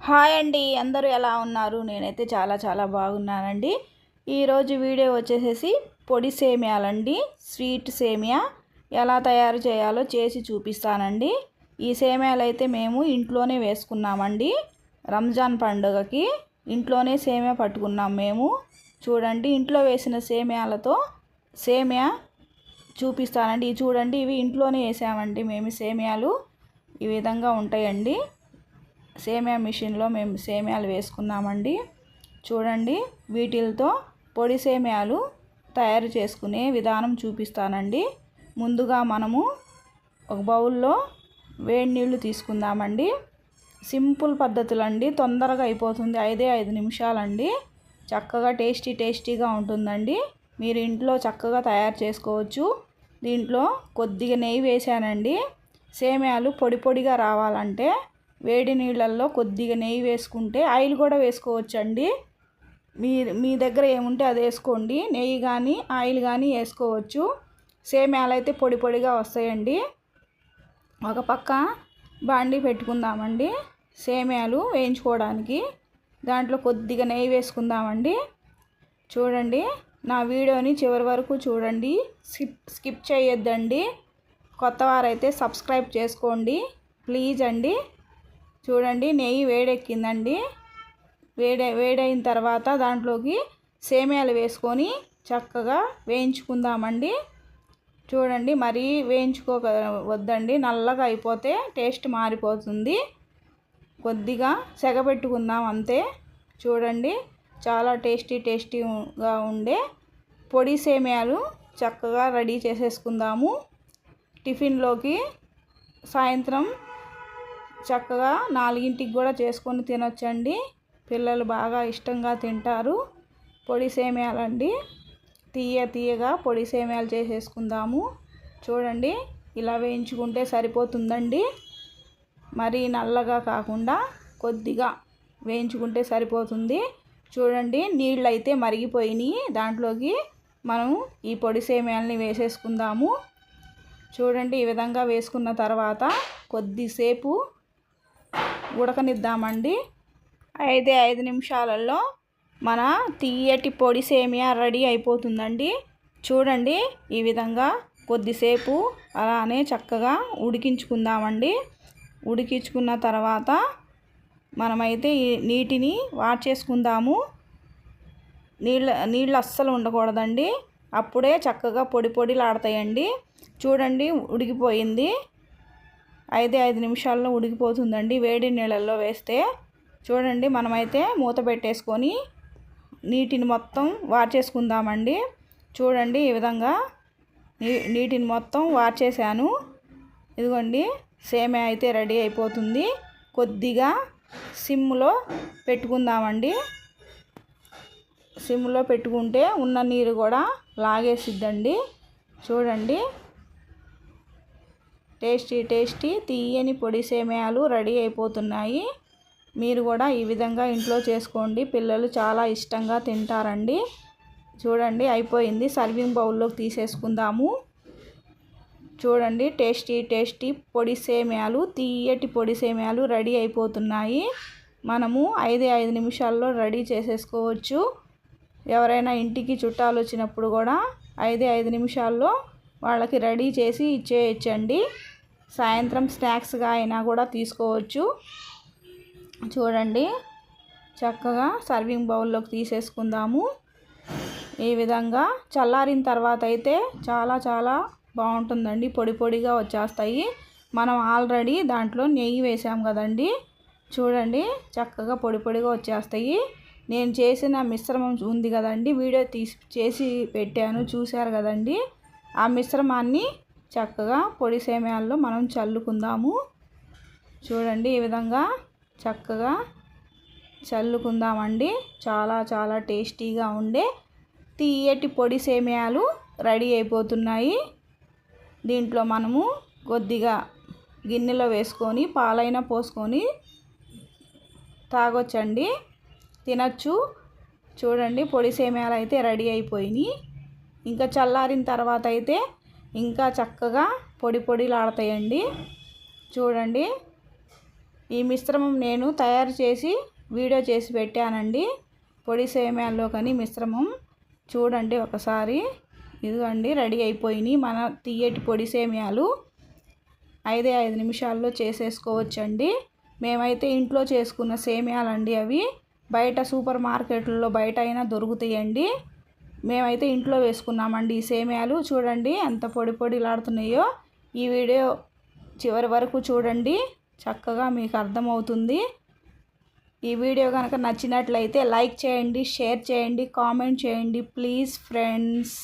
Hi అండి అందరూ ఎలా ఉన్నారు? నేనైతే చాలా చాలా బాగున్నానండి. ఈరోజు వీడియో వచ్చేసేసి పొడి సేమియాలండి. స్వీట్ సేమియా ఎలా తయారు చేయాలో చేసి చూపిస్తానండి. ఈ సేమియాలు అయితే మేము ఇంట్లోనే వేసుకున్నామండి. రంజాన్ పండుగకి ఇంట్లోనే సేమియా పట్టుకున్నాం మేము. చూడండి ఇంట్లో వేసిన సేమియాలతో సేమియా చూపిస్తానండి. ఇవి చూడండి ఇవి ఇంట్లోనే వేసామండి మేము సేమియాలు. ఈ విధంగా ఉంటాయండి. సేమియా మిషన్లో మేము సేమియాలు వేసుకున్నామండి. చూడండి వీటితో పొడి సేమియాలు తయారు చేసుకునే విధానం చూపిస్తానండి. ముందుగా మనము ఒక బౌల్లో వేడి నీళ్ళు తీసుకుందామండి. సింపుల్ పద్ధతులు అండి తొందరగా అయిపోతుంది ఐదే ఐదు నిమిషాలండి. చక్కగా టేస్టీ టేస్టీగా ఉంటుందండి. మీరు ఇంట్లో చక్కగా తయారు చేసుకోవచ్చు. దీంట్లో కొద్దిగా నెయ్యి వేసానండి సేమియాలు పొడి పొడిగా రావాలంటే వేడి నీళ్ళల్లో కొద్దిగా నెయ్యి వేసుకుంటే ఆయిల్ కూడా వేసుకోవచ్చండి. మీ మీ దగ్గర ఏముంటే అది వేసుకోండి. నెయ్యి కానీ ఆయిల్ కానీ వేసుకోవచ్చు. సేమ్యాలు అయితే పొడి పొడిగా వస్తాయండి. ఒక పక్క బాండి పెట్టుకుందామండి. సేమ్యాలు వేయించుకోవడానికి. దాంట్లో కొద్దిగా నెయ్యి వేసుకుందామండి. చూడండి నా వీడియోని చివరి వరకు చూడండి. స్కిప్ స్కిప్ చేయొద్దండి. కొత్త వారైతే సబ్స్క్రైబ్ చేసుకోండి. ప్లీజ్ అండి. చూడండి నెయ్యి వేడెక్కిందండి. వేడి వేడైన తర్వాత దాంట్లోకి సేమియాలు వేసుకొని చక్కగా వేయించుకుందామండి. చూడండి మరీ వేయించుకోక వద్దండి నల్లగా అయిపోతే టేస్ట్ మారిపోతుంది. కొద్దిగా సెగపెట్టుకుందాం అంతే. చూడండి చాలా టేస్టీ టేస్టీగా ఉండే పొడి సేమియాలు చక్కగా రెడీ చేసేసుకుందాము. టిఫిన్లోకి సాయంత్రం చక్కగా నాలుగింటికి కూడా చేసుకొని తినొచ్చండి. పిల్లలు బాగా ఇష్టంగా తింటారు. పొడి సేమ్యాలండి. తీయ తీయగా పొడి సేమ్యాలు చేసేసుకుందాము. చూడండి ఇలా వేయించుకుంటే సరిపోతుందండి. మరీ నల్లగా కాకుండా కొద్దిగా వేయించుకుంటే సరిపోతుంది. చూడండి నీళ్ళు అయితే మరిగిపోయినాయి. దాంట్లోకి మనం ఈ పొడి సేమ్యాలని వేసేసుకుందాము. చూడండి ఈ విధంగా వేసుకున్న తర్వాత కొద్దిసేపు ఉడకనిద్దామండి. ఐదే ఐదు నిమిషాలలో మన తీయటి పొడి సేమియా రెడీ అయిపోతుందండి. చూడండి ఈ విధంగా కొద్దిసేపు అలానే చక్కగా ఉడికించుకుందామండి. ఉడికించుకున్న తర్వాత మనమైతే ఈ నీటిని వాట్ చేసుకుందాము. నీళ్ళ నీళ్ళు అస్సలు ఉండకూడదండి. అప్పుడే చక్కగా పొడి పొడిలాడతాయండి. చూడండి ఉడికిపోయింది. ఐదే ఐదు నిమిషాల్లో ఉడికిపోతుందండి. వేడి నీళ్ళల్లో వేస్తే చూడండి మనమైతే మూత పెట్టేసుకొని నీటిని మొత్తం వార్చేసుకుందామండి. చూడండి ఈ విధంగా నీ నీటిని మొత్తం వార్చేసాను ఇదిగోండి సేమే అయితే రెడీ అయిపోతుంది. కొద్దిగా సిమ్లో పెట్టుకుందామండి. సిమ్లో పెట్టుకుంటే ఉన్న నీరు కూడా లాగేసిద్దండి. చూడండి టేస్టీ టేస్టీ తీయని పొడి సేమయాలు రెడీ అయిపోతున్నాయి. మీరు కూడా ఈ విధంగా ఇంట్లో చేసుకోండి. పిల్లలు చాలా ఇష్టంగా తింటారండి. చూడండి అయిపోయింది. సర్వింగ్ బౌల్లోకి తీసేసుకుందాము. చూడండి టేస్టీ టేస్టీ పొడి సేమ్యాలు తీయటి పొడి సేమ్యాలు రెడీ అయిపోతున్నాయి. మనము ఐదు ఐదు నిమిషాల్లో రెడీ చేసేసుకోవచ్చు. ఎవరైనా ఇంటికి చుట్టాలు వచ్చినప్పుడు కూడా ఐదు ఐదు నిమిషాల్లో వాళ్ళకి రెడీ చేసి ఇచ్చేయచ్చండి. సాయంత్రం స్నాక్స్గా అయినా కూడా తీసుకోవచ్చు. చూడండి. చక్కగా సర్వింగ్ బౌల్లోకి తీసేసుకుందాము. ఈ విధంగా చల్లారిన తర్వాత అయితే చాలా చాలా బాగుంటుందండి. పొడి పొడిగా వచ్చేస్తాయి. మనం ఆల్రెడీ దాంట్లో నెయ్యి వేసాం కదండి. చూడండి. చక్కగా పొడి పొడిగా వచ్చేస్తాయి. నేను చేసిన మిశ్రమం ఉంది కదండి. వీడియో తీసి చేసి పెట్టాను. చూశారు కదండి. ఆ మిశ్రమాన్ని చక్కగా పొడి సేమ్యాల్లో మనం చల్లుకుందాము. చూడండి ఈ విధంగా చక్కగా చల్లుకుందామండి. చాలా చాలా టేస్టీగా ఉండే తీయటి పొడి సేమయాలు రెడీ అయిపోతున్నాయి. దీంట్లో మనము కొద్దిగా గిన్నెలో వేసుకొని పాలైనా పోసుకొని తాగొచ్చండి. తినచ్చు. చూడండి పొడి సేమయాలు అయితే రెడీ అయిపోయినాయి. ఇంకా చల్లారిన తర్వాత అయితే ఇంకా చక్కగా పొడి పొడిలాడతాయండి చూడండి. ఈ మిశ్రమం నేను తయారు చేసి వీడియో చేసి పెట్టానండి. పొడి సేమ్యాల్లో కానీ మిశ్రమం. చూడండి ఒకసారి. ఇదిగోండి రెడీ అయిపోయినాయి మన తీయటి పొడి సేమ్యాలు. ఐదే ఐదు నిమిషాల్లో చేసేసుకోవచ్చండి. మేమైతే ఇంట్లో చేసుకున్న సేమ్యాలండి అవి. బయట సూపర్ మార్కెట్లలో బయట అయినా దొరుకుతాయండి. మేమైతే ఇంట్లో వేసుకున్నామండి ఈ సేమియాలు. చూడండి ఎంత పొడి పొడిలాడుతున్నాయో. ఈ వీడియో చివరి వరకు చూడండి చక్కగా మీకు అర్థమవుతుంది. ఈ వీడియో కనుక నచ్చినట్లయితే లైక్ చేయండి షేర్ చేయండి కామెంట్ చేయండి. Please friends.